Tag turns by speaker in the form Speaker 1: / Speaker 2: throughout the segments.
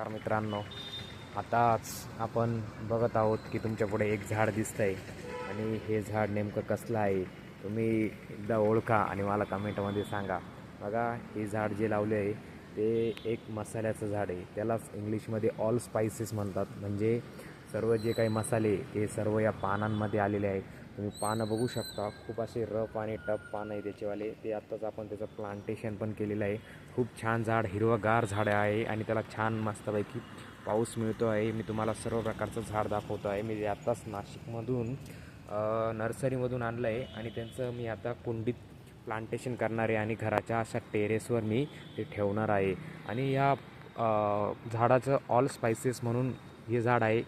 Speaker 1: नमस्कार मित्रांनो. आताच आपण बघत आहोत की तुमच्यापुढे एक झाड दिसतं आहे आणि हे झाड नेमकं कसलं आहे तुम्ही एकदा ओळखा आणि मला कमेंटमध्ये सांगा. बघा हे झाड जे लावले आहे ते एक मसाल्याचं झाड आहे. त्यालाच इंग्लिशमध्ये ऑल स्पायसेस म्हणतात. म्हणजे सर्व जे काही मसाले ते सर्व या पानांमध्ये आलेले आहे तुम्ही पानं बघू शकता. खूप असे रफ आणि टप पानं आहे त्याचेवाले ते आत्ताच आपण त्याचं प्लांटेशन पण केलेलं आहे. खूप छान झाड हिरवंगार झाड आहे आणि त्याला छान मस्तपैकी पाऊस मिळतो आहे. मी तुम्हाला सर्व प्रकारचं झाड दाखवतो आहे. मी ते आत्ताच नाशिकमधून नर्सरीमधून आणलं आहे आणि त्यांचं मी आता कुंडीत प्लांटेशन करणार आहे आणि घराच्या अशा टेरेसवर मी ते ठेवणार आहे. आणि या झाडाचं ऑल स्पायसेस म्हणून हे झाड आहे.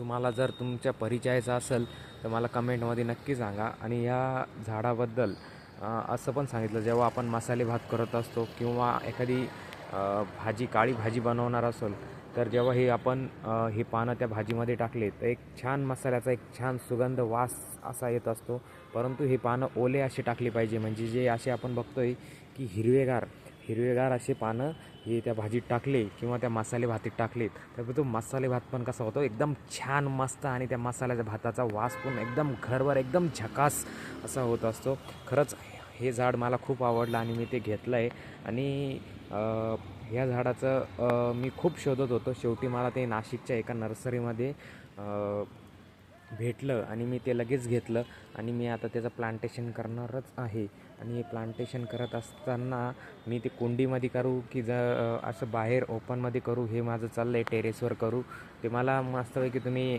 Speaker 1: तुम्हाला जर तुमच्या परिचयाचं असेल तर मला कमेंटमध्ये नक्की सांगा. आणि या झाडाबद्दल असं पण सांगितलं जेव्हा आपण मसाले भात करत असतो किंवा एखादी भाजी काळी भाजी बनवणार असेल तर जेव्हा हे आपण हे पानं त्या भाजीमध्ये टाकले तर एक छान मसाल्याचा एक छान सुगंध वास असा येत असतो. परंतु हे पानं ओले असे टाकले पाहिजे. म्हणजे जे असे आपण बघतोय की हिरवेगार हिरवेगार असे पानं हे त्या भाजीत टाकले किंवा त्या मसाले भातीत टाकलेत तर तो मसाले भात पण कसा होतो? एकदम छान मस्त आणि त्या मसाल्याच्या भाताचा वास पण एकदम घरभर एकदम झकास असा होत असतो. खरंच हे झाड मला खूप आवडलं आणि मी ते घेतलं आहे आणि ह्या झाडाचं मी खूप शोधत होतो. शेवटी मला ते नाशिकच्या एका नर्सरीमध्ये भेटलं आणि मी ते लगेच घेतलं आणि मी आता त्याचं प्लांटेशन करणारच आहे. आणि हे प्लांटेशन करत असताना मी ते कुंडीमध्ये करू की ज असं बाहेर ओपनमध्ये करू हे माझं चाललं आहे टेरेसवर करू. ते मला मस्तपैकी तुम्ही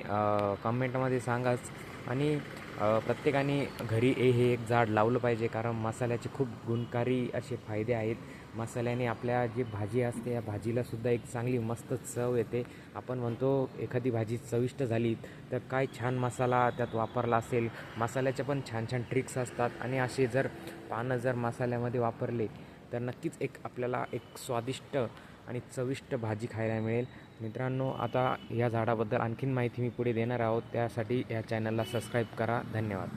Speaker 1: कमेंटमध्ये सांगाच. आणि प्रत्येकाने घरी ए हे एक झाड लावलं पाहिजे कारण मसाल्याचे खूप गुणकारी असे फायदे आहेत. मसाल्याने आपल्या जी भाजी असते या भाजीलासुद्धा एक चांगली मस्त चव येते. आपण म्हणतो एखादी भाजी चविष्ट झाली तर काय छान मसाला त्यात वापरला असेल. मसाल्याच्या पण छान छान ट्रिक्स असतात. आणि असे जर पानं जर मसाल्यामध्ये वापरले तर नक्कीच एक आपल्याला एक स्वादिष्ट आणि चविष्ट भाजी खायला मिळेल. मित्रांनो आता या झाडाबद्दल आणखीन माहिती मी पुढे देणार आहोत. त्यासाठी या चॅनलला सबस्क्राईब करा. धन्यवाद.